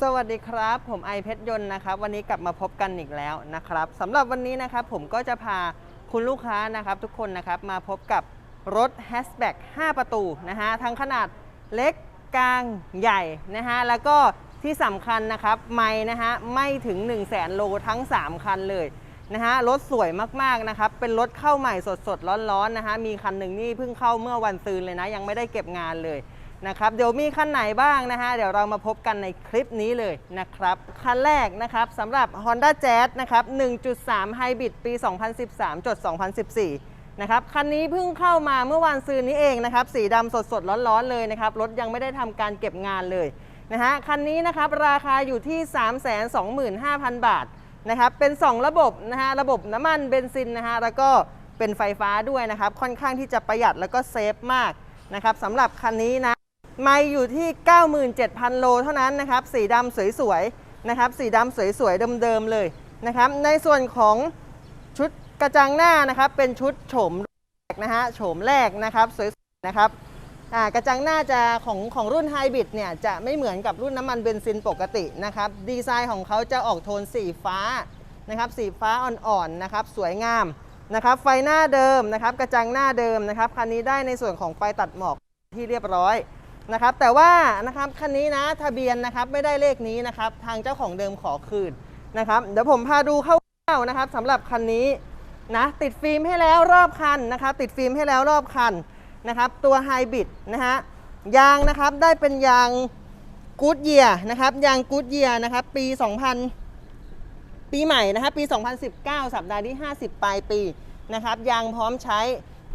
สวัสดีครับ ผมไอเพชรยนต์นะครับวันนี้กลับมาพบกันอีกแล้วนะครับสำหรับวันนี้นะครับผมก็จะพาคุณลูกค้านะครับทุกคนนะครับมาพบกับรถแฮชแบ็ก5ประตูนะฮะทั้งขนาดเล็กกลางใหญ่นะฮะแล้วก็ที่สำคัญนะครับไม่นะฮะไม่ถึง 1 0 0 0 0แสนโลทั้ง 3 คันเลยนะฮะรถสวยมากๆนะครับเป็นรถเข้าใหม่สดๆร้อนๆนะฮะมีคันหนึ่งนี่เพิ่งเข้าเมื่อวันซืนเลยนะยังไม่ได้เก็บงานเลย นะครับ เดี๋ยวมีคันไหนบ้างนะฮะ เดี๋ยวเรามาพบกันในคลิปนี้เลยนะครับ คันแรกนะครับสำหรับ Honda Jazz นะครับ 1.3 Hybrid ปี 2013จด2014 นะครับ คันนี้เพิ่งเข้ามาเมื่อวันซืนนี้เองนะครับ สีดำสดๆ ร้อนๆ เลยนะครับ รถยังไม่ได้ทำการเก็บงานเลยนะฮะ คันนี้นะครับราคาอยู่ที่ 325,000 บาทนะครับ เป็น 2 ระบบนะฮะ ระบบน้ำมันเบนซินนะฮะ แล้วก็เป็นไฟฟ้าด้วยนะครับ ค่อนข้างที่จะประหยัดแล้วก็เซฟมากนะครับสำหรับคันนี้นะ ไม่อยู่ที่ 97,000 โลเท่านั้นนะครับ สีดำสวยๆนะครับ สีดำสวยๆเดิมๆเลยนะครับ ในส่วนของชุดกระจังหน้านะครับ เป็นชุดโฉมแรกนะฮะ โฉมแรกนะครับสวยๆนะครับกระจังหน้าจะของของรุ่นไฮบริดเนี่ยจะไม่เหมือนกับรุ่นน้ำมันเบนซินปกตินะครับ ดีไซน์ของเขาจะออกโทนสีฟ้านะครับ สีฟ้าอ่อนๆนะครับ สวยงามนะครับ ไฟหน้าเดิมนะครับ กระจังหน้าเดิมนะครับ คันนี้ได้ในส่วนของไฟตัดหมอกที่เรียบร้อย นะครับแต่ว่านะครับคันนี้นะทะเบียนนะครับไม่ได้เลขนี้นะครับ ทางเจ้าของเดิมขอคืนนะครับ เดี๋ยวผมพาดูคร่าวๆนะครับสำหรับคันนี้นะติดฟิล์มให้แล้วรอบคันนะครับ ติดฟิล์มให้แล้วรอบคันนะครับ ตัวไฮบริดนะฮะยางนะครับได้เป็นยางกูดเยียนะครับยางกูดเยียนะครับปี 2000 ปีใหม่นะครับปี 2019 สัปดาห์ที่ 50 ปลายปีนะครับยางพร้อมใช้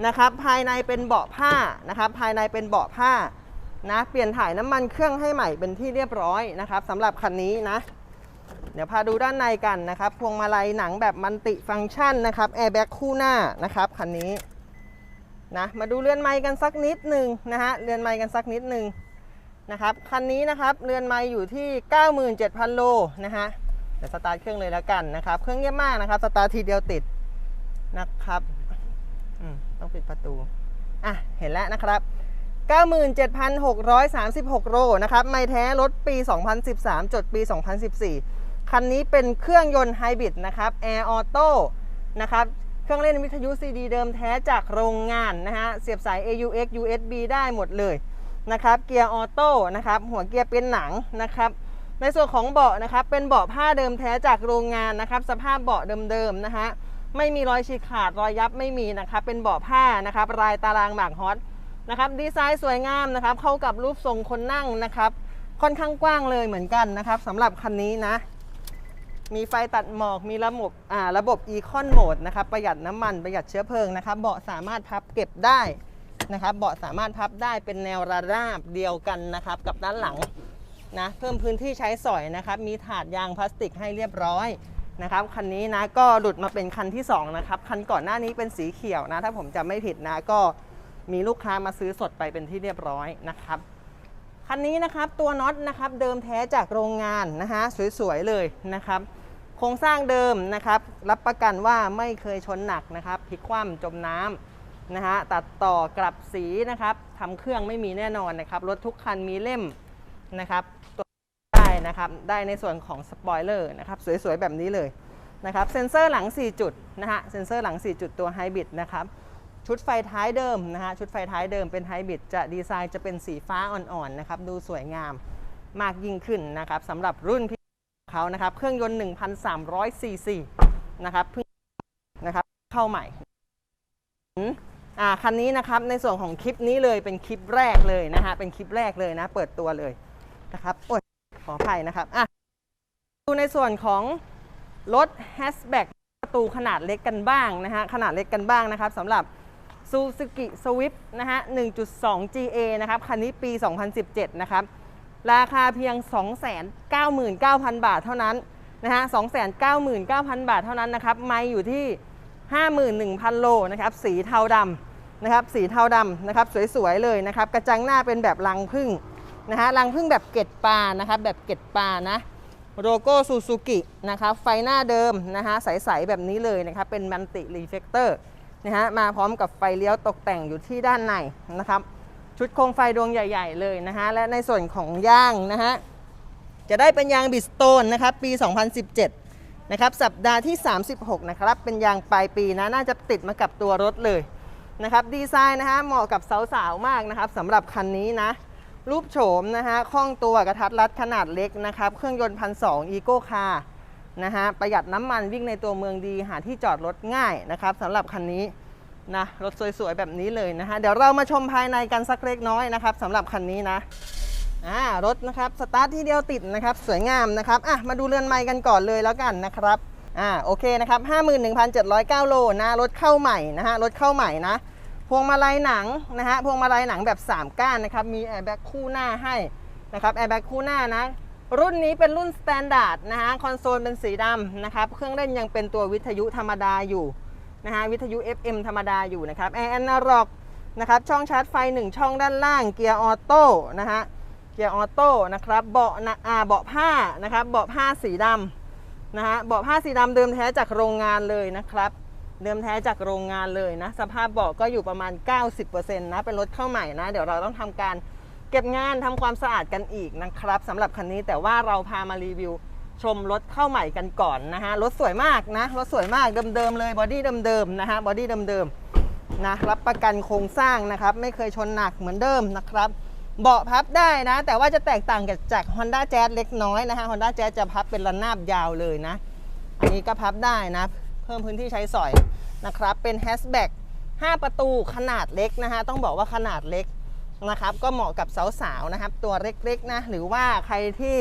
นะครับ ภายในเป็นเบาะผ้านะครับ ภายในเป็นเบาะผ้า นะเปลี่ยนถ่ายน้ำมันเครื่องให้ใหม่เป็นที่เรียบร้อยนะครับสำหรับคันนี้นะ เดี๋ยวพาดูด้านในกันนะครับพวงมาลัยหนังแบบมันติฟังก์ชันนะครับแอร์แบ็กคู่หน้านะครับคันนี้นะมาดูเรือนไม้กันสักนิดหนึ่งนะฮะเรือนไม้กันสักนิดหนึ่งนะครับคันนี้นะครับเรือนไม้อยู่ที่ 97,000 โลนะฮะเดี๋ยวสตาร์ทเครื่องเลยแล้วกันนะครับ เครื่องเงียบมากนะครับสตาร์ททีเดียวติดนะครับอืมต้องปิดประตูอะเห็นแล้วนะครับ 97,636โลนะครับ ไม่แท้รถปี 2013 จดปี 2014 คันนี้เป็นเครื่องยนต์ไฮบริดนะครับแอร์ออโต้นะครับ เครื่องเล่นวิทยุ CD เดิมแท้จากโรงงานนะฮะ เสียบสาย AUX USB ได้หมดเลยนะครับ เกียร์ออโต้นะครับ หัวเกียร์เป็นหนังนะครับ ในส่วนของเบาะนะครับ เป็นเบาะผ้าเดิมแท้จากโรงงานนะครับ สภาพเบาะเดิมๆนะฮะ ไม่มีรอยฉีกขาด รอยยับไม่มีนะครับ เป็นเบาะผ้านะครับ ลายตารางหมากฮอต นะครับดีไซน์สวยงามนะครับเข้ากับรูปทรงคนนั่งนะครับ ค่อนข้างกว้างเลยเหมือนกันนะครับสำหรับคันนี้นะ มีไฟตัดหมอกมีระบบอ่าระบบ Econ Mode นะครับประหยัดน้ำมันประหยัดเชื้อเพลิงนะครับเบาะสามารถพับเก็บได้นะครับเบาะสามารถพับได้เป็นแนวระนาบเดียวกันนะครับกับด้านหลังนะเพิ่มพื้นที่ใช้สอยนะครับ มีถาดยางพลาสติกให้เรียบร้อยนะครับคันนี้นะก็หลุดมาเป็นคันที่สองนะครับคันก่อนหน้านี้เป็นสีเขียวนะ ถ้าผมจำไม่ผิดนะก็ มีลูกค้ามาซื้อสดไปเป็นที่เรียบร้อยนะครับคันนี้นะครับตัวน็อตนะครับเดิมแท้จากโรงงานนะฮะสวยๆเลยนะครับโครงสร้างเดิมนะครับรับประกันว่าไม่เคยชนหนักนะครับพลิกคว่ำจมน้ำนะฮะตัดต่อกลับสีนะครับทำเครื่องไม่มีแน่นอนนะครับรถทุกคันมีเล่มนะครับตัวได้นะครับได้ในส่วนของสปอยเลอร์นะครับสวยๆแบบนี้เลยนะครับเซ็นเซอร์หลัง 4 จุดนะฮะเซ็นเซอร์หลัง 4 จุดตัวไฮบริดนะครับ ชุดไฟท้ายเดิมนะฮะชุดไฟท้ายเดิมเป็นไฮบริดจะดีไซน์จะเป็นสีฟ้าอ่อนๆนะครับดูสวยงามมากยิ่งขึ้นนะครับสำหรับรุ่นพี่เขานะครับเครื่องยนต์ 1,300ซีซีนะครับเพิ่งนะครับเข้าใหม่อ่าคันนี้นะครับในส่วนของคลิปนี้เลยเป็นคลิปแรกเลยนะฮะเป็นคลิปแรกเลยนะ เปิดตัวเลยนะครับโอ้ยขออภัยนะครับอะดูในส่วนของรถแฮชแบ็กประตูขนาดเล็กกันบ้างนะฮะขนาดเล็กกันบ้างนะครับสำหรับ ซูซูกิสวิฟนะฮะ 1.2 GA นะครับ คันนี้ปี 2017 นะครับ ราคาเพียง 299,000 บาทเท่านั้นนะฮะ 299,000 บาทเท่านั้นนะครับ ไม่อยู่ที่ 51,000 โลนะครับ สีเทาดำนะครับ สีเทาดำนะครับ สวยๆ เลยนะครับ กระจังหน้าเป็นแบบรังพึ่งนะฮะ รังพึ่งแบบเกล็ดปลา นะครับ แบบเกล็ดปลานะ โลโก้ซูซูกินะครับ ไฟหน้าเดิมนะฮะ ใสๆ แบบนี้เลยนะครับ เป็นมันติรีเฟกเตอร์ นะฮะมาพร้อมกับไฟเลี้ยวตกแต่งอยู่ที่ด้านในนะครับชุดโคมไฟดวงใหญ่ ๆ เลยนะฮะและในส่วนของย่างนะฮะจะได้เป็นยางบิสโตนนะครับปี 2017นะครับสัปดาห์ที่ 36นะครับเป็นยางปลายปีนะน่าจะติดมากับตัวรถเลยนะครับดีไซน์นะฮะเหมาะกับสาวๆมากนะครับสำหรับคันนี้นะรูปโฉมนะฮะคล่องตัวกระทัดรัดขนาดเล็กนะครับเครื่องยนต์พันสองอีโก้คาร์ นะฮะประหยัดน้ำมันวิ่งในตัวเมืองดีหาที่จอดรถง่ายนะครับสำหรับคันนี้นะรถสวยๆแบบนี้เลยนะฮะเดี๋ยวเรามาชมภายในกันสักเล็กน้อยนะครับสำหรับคันนี้นะอ่ารถนะครับสตาร์ทที่เดียวติดนะครับสวยงามนะครับอะมาดูเรือนไม้กันก่อนเลยแล้วกันนะครับอ่าโอเคนะครับ51,709 โลนะรถเข้าใหม่นะฮะรถเข้าใหม่นะพวงมาลัยหนังนะฮะพวงมาลัยหนังแบบ 3 ก้านนะครับมีแอร์แบ็กคู่หน้าให้นะครับแอร์แบ็กคู่หน้านะ รุ่นนี้เป็นรุ่นสแตนดาร์ดนะฮะคอนโซลเป็นสีดำนะครับเครื่องเล่นยังเป็นตัววิทยุธรรมดาอยู่นะฮะวิทยุ FM ธรรมดาอยู่นะครับแอร์แอนนาร็อกนะครับช่องชาร์จไฟ 1 ช่องด้านล่างเกียร์ออโต้นะฮะเกียร์ออโต้นะครับเบาะนะอ่าเบาะผ้านะครับเบาะผ้าสีดำนะฮะเบาะผ้าสีดำเดิมแท้จากโรงงานเลยนะครับเดิมแท้จากโรงงานเลยนะสภาพเบาะก็อยู่ประมาณ 90%นะเป็นรถเข้าใหม่นะเดี๋ยวเราต้องทำการ เก็บงานทำความสะอาดกันอีกนะครับสำหรับคันนี้แต่ว่าเราพามารีวิวชมรถเข้าใหม่กันก่อนนะฮะรถสวยมากนะรถสวยมากเดิมๆเลยบอดี้เดิมๆนะฮะบอดี้เดิมๆนะรับประกันโครงสร้างนะครับ ไม่เคยชนหนักเหมือนเดิมนะครับ เบาะพับได้นะ แต่ว่าจะแตกต่างกับจาก Honda Jazz เล็กน้อยนะฮะ Honda Jazz จะพับเป็นระนาบยาวเลยนะ อันนี้ก็พับได้นะ เพิ่มพื้นที่ใช้สอยนะครับ เป็นแฮชแบ็ก5ประตูขนาดเล็กนะฮะต้องบอกว่าขนาดเล็ก นะครับ ก็เหมาะกับสาวๆนะครับ ตัวเล็กๆนะหรือว่าใครที่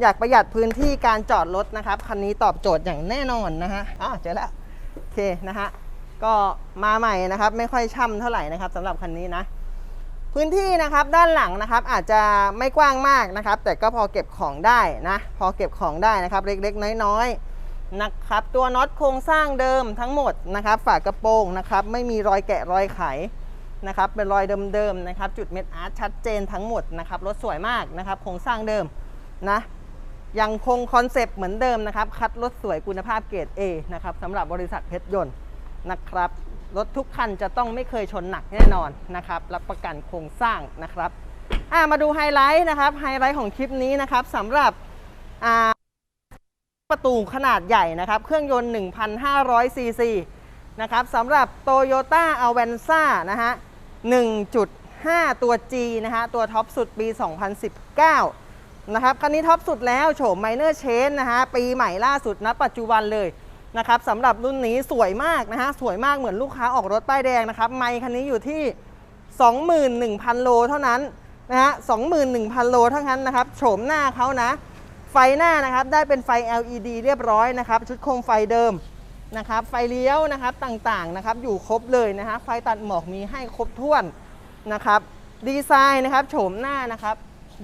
อยากประหยัดพื้นที่การจอดรถนะครับคันนี้ตอบโจทย์อย่างแน่นอนนะฮะอะเจอแล้วโอเคนะฮะก็มาใหม่นะครับ ไม่ค่อยช่ำเท่าไหร่นะครับสำหรับคันนี้นะ พื้นที่นะครับด้านหลังนะครับอาจจะไม่กว้างมากนะครับ แต่ก็พอเก็บของได้นะพอเก็บของได้นะครับเล็กๆ น้อยๆนะครับตัวน็อตโครงสร้างเดิมทั้งหมดนะครับ ฝากระโปรงนะครับ ไม่มีรอยแกะรอยไข นะครับเป็นรอยเดิมๆนะครับ จุดเม็ดอาร์ตชัดเจนทั้งหมดนะครับรถสวยมากนะครับโครงสร้างเดิมนะยังคงคอนเซปต์เหมือนเดิมนะครับ คัดรถสวยคุณภาพเกรด A นะครับสำหรับบริษัทเพชรยนต์นะครับรถทุกคันจะต้องไม่เคยชนหนักแน่นอนนะครับ รับประกันโครงสร้างนะครับมาดูไฮไลท์นะครับไฮไลท์ของคลิปนี้นะครับสำหรับประตูขนาดใหญ่นะครับ เครื่องยนต์ 1,500ซีซีนะครับสำหรับ Toyota a v a n z a นะฮะ 1.5 ตัว G นะฮะตัวท็อปสุดปี 2019 นะครับ คันนี้ท็อปสุดแล้วโฉมไมเนอร์เชนนะฮะปีใหม่ล่าสุดณปัจจุบันเลยนะครับสำหรับรุ่นนี้สวยมากนะฮะสวยมากเหมือนลูกค้าออกรถป้ายแดงนะครับ ไมค์คันนี้อยู่ที่ 21,000 โลเท่านั้นนะฮะ21,000 โลเท่านั้นนะครับ โฉมหน้าเขานะ ไฟหน้านะครับ ได้เป็นไฟ LED เรียบร้อยนะครับ ชุดโคมไฟเดิม นะครับไฟเลี้ยวนะครับต่างๆนะครับอยู่ครบเลยนะฮะไฟตัดหมอกมีให้ครบถ้วนนะครับดีไซน์นะครับโฉมหน้านะครับ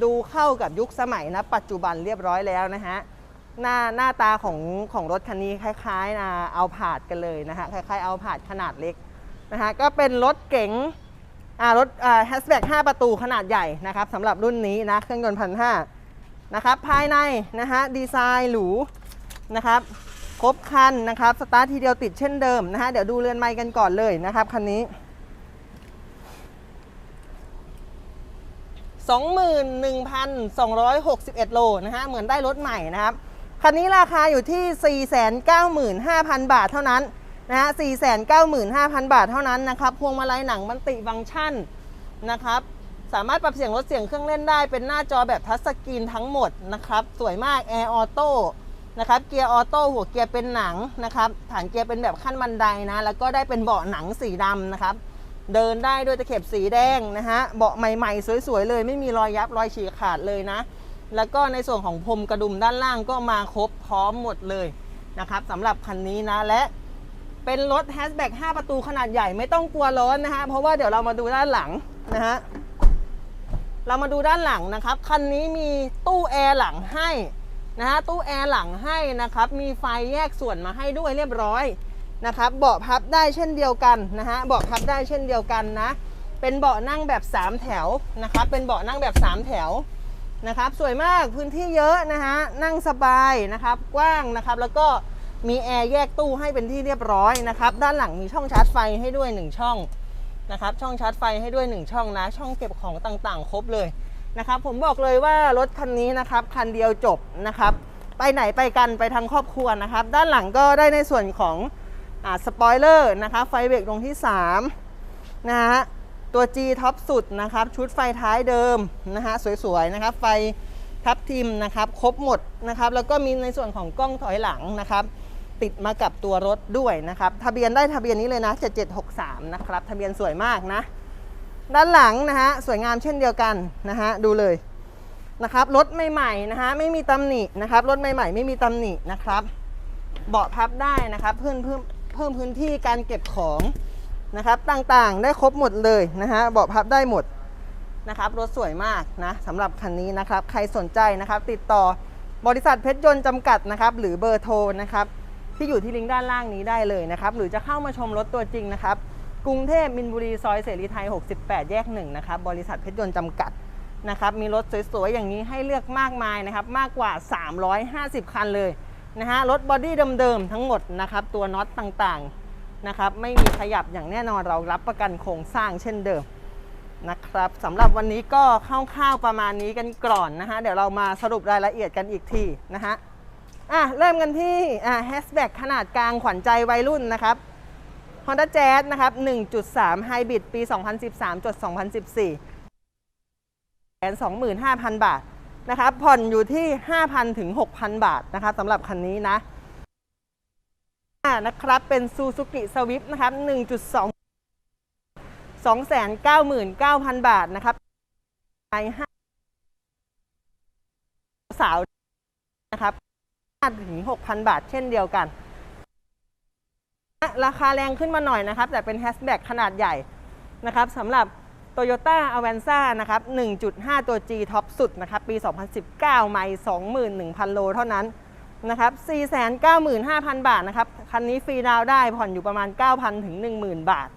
ดูเข้ากับยุคสมัยนะปัจจุบันเรียบร้อยแล้วนะฮะหน้าหน้าตาของของรถคันนี้คล้ายๆนะเอาผาดกันเลยนะฮะคล้ายๆเอาผาดขนาดเล็กนะฮะก็เป็นรถเก๋งอ่ารถอ่าแฮชแบ็ก5ประตูขนาดใหญ่นะครับสำหรับรุ่นนี้นะเครื่องยนต์พันห้านะครับภายในนะฮะดีไซน์หรูนะครับ ครบคันนะครับสตาร์ททีเดียวติดเช่นเดิมนะฮะเดี๋ยวดูเรือนไม้กันก่อนเลยนะครับคันนี้ 21,261 โลนะฮะเหมือนได้รถใหม่นะครับ คันนี้ราคาอยู่ที่ 495,000 บาทเท่านั้นนะฮะ495,000 บาทเท่านั้นนะครับ พวงมาลัยหนังมันติฟังก์ชันนะครับสามารถปรับเสียงลดเสียงเครื่องเล่นได้เป็นหน้าจอแบบทัชสกรีนทั้งหมดนะครับ สวยมากแอร์ออโต้ นะครับเกียร์ออโต้หัวเกียร์เป็นหนังนะครับฐานเกียร์เป็นแบบขั้นบันไดนะ แล้วก็ได้เป็นเบาะหนังสีดำนะครับ เดินได้ด้วยตะเข็บสีแดงนะฮะเบาะใหม่ๆ สวยๆ เลย ไม่มีรอยยับรอยฉีกขาดเลยนะ แล้วก็ในส่วนของพรมกระดุมด้านล่างก็มาครบพร้อมหมดเลยนะครับสำหรับคันนี้นะและเป็นรถแฮชแบ็ก5ประตูขนาดใหญ่ไม่ต้องกลัวร้อนนะฮะเพราะว่าเดี๋ยวเรามาดูด้านหลังนะฮะเรามาดูด้านหลังนะครับคันนี้มีตู้แอร์หลังให้ นะฮะตู้แอร์หลังให้นะครับ มีไฟแยกส่วนมาให้ด้วยเรียบร้อยนะครับเบาะพับได้เช่นเดียวกันนะฮะเบาะพับได้เช่นเดียวกันนะ เป็นเบาะนั่งแบบ 3 แถวนะครับ เป็นเบาะนั่งแบบ 3 แถวนะครับ สวยมากพื้นที่เยอะนะฮะนั่งสบายนะครับ กว้างนะครับ แล้วก็มีแอร์แยกตู้ให้เป็นที่เรียบร้อยนะครับ ด้านหลังมีช่องชาร์จไฟให้ด้วย 1 ช่องนะครับ ช่องชาร์จไฟให้ด้วย 1 ช่องนะ ช่องเก็บของต่างๆ ครบเลย นะครับผมบอกเลยว่ารถคันนี้นะครับคันเดียวจบนะครับ ไปไหนไปกันไปทั้งครอบครัวนะครับ ด้านหลังก็ได้ในส่วนของอสปอยเลอร์นะครับไฟเบรกตรงที่3นะฮะตัว G ท็อปสุดนะครับ ชุดไฟท้ายเดิมนะฮะสวยๆนะครับ ไฟทับทิมนะครับ ครบหมดนะครับ แล้วก็มีในส่วนของกล้องถอยหลังนะครับ ติดมากับตัวรถด้วยนะครับ ทะเบียนได้ทะเบียนนี้เลยนะ 7763 นะครับ ทะเบียนสวยมากนะ ด้านหลังนะฮะสวยงามเช่นเดียวกันนะฮะดูเลยนะครับรถใหม่ๆนะฮะไม่มีตำหนินะครับรถใหม่ๆ ไม่มีตำหนินะครับ เบาะพับได้นะครับเพิ่มเพิ่มเพิ่มพื้นที่การเก็บของนะครับต่างๆ ได้ครบหมดเลยนะฮะเบาะพับได้หมดนะครับรถสวยมากนะสำหรับคันนี้นะครับ ใครสนใจนะครับติดต่อบริษัทเพชรยนต์จำกัดนะครับ หรือเบอร์โทรนะครับที่อยู่ที่ลิงก์ด้านล่างนี้ได้เลยนะครับ หรือจะเข้ามาชมรถตัวจริงนะครับ กรุงเทพมินบุรีซอยเสรีไทย 68 แยก1นะครับบริษัทเพชรยนต์จำกัดนะครับมีรถสวยๆ อย่างนี้ให้เลือกมากมายนะครับมากกว่า 350 คันเลยนะฮะรถบอดี้เดิมๆ ทั้งหมดนะครับตัวน็อตต่างๆนะครับไม่มีขยับอย่างแน่นอนเรารับประกันโครงสร้างเช่นเดิมนะครับสำหรับวันนี้ก็คร่าวๆประมาณนี้กันก่อนนะฮะเดี๋ยวเรามาสรุปรายละเอียดกันอีกทีนะฮะอะเริ่มกันที่อ่าแฮชแบ็กขนาดกลางขวัญใจวัยรุ่นนะครับ Honda Jazz นะครับ 1.3 Hybrid ปี 2013จด2014แสน25,000 บาทนะครับ ผ่อนอยู่ที่ 5,000 ถึง 6,000 บาทนะครับสำหรับคันนี้นะนะครับ เป็น Suzuki Swift นะครับ 1.2 299,000 บาทนะครับไปห้าสาวนะครับ5ถึง 6,000 บาทเช่นเดียวกัน ราคาแรงขึ้นมาหน่อยนะครับ แต่เป็นแฮชแบ็กขนาดใหญ่นะครับสำหรับ Toyota Avanza นะครับ 1.5 ตัว G ท็อปสุดนะครับ ปี 2019 ไม่21,000 โลเท่านั้นนะครับ 495,000 บาทนะครับ คันนี้ฟรีดาวได้ผ่อนอยู่ประมาณ 9,000 ถึง 10,000 บาท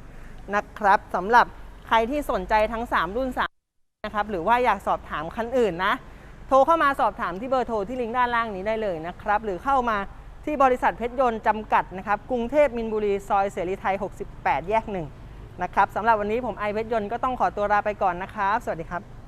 นะครับสำหรับใครที่สนใจทั้ง 3 รุ่น3นะครับ หรือว่าอยากสอบถามคันอื่นนะ โทรเข้ามาสอบถามที่เบอร์โทรที่ลิงก์ด้านล่างนี้ได้เลยนะครับ หรือเข้ามา ที่บริษัทเพชรยนต์จำกัดนะครับกรุงเทพมินบุรีซอยเสรีไทย 68 แยกหนึ่งนะครับสำหรับวันนี้ผมไอเพชรยนต์ก็ต้องขอตัวลาไปก่อนนะครับ สวัสดีครับ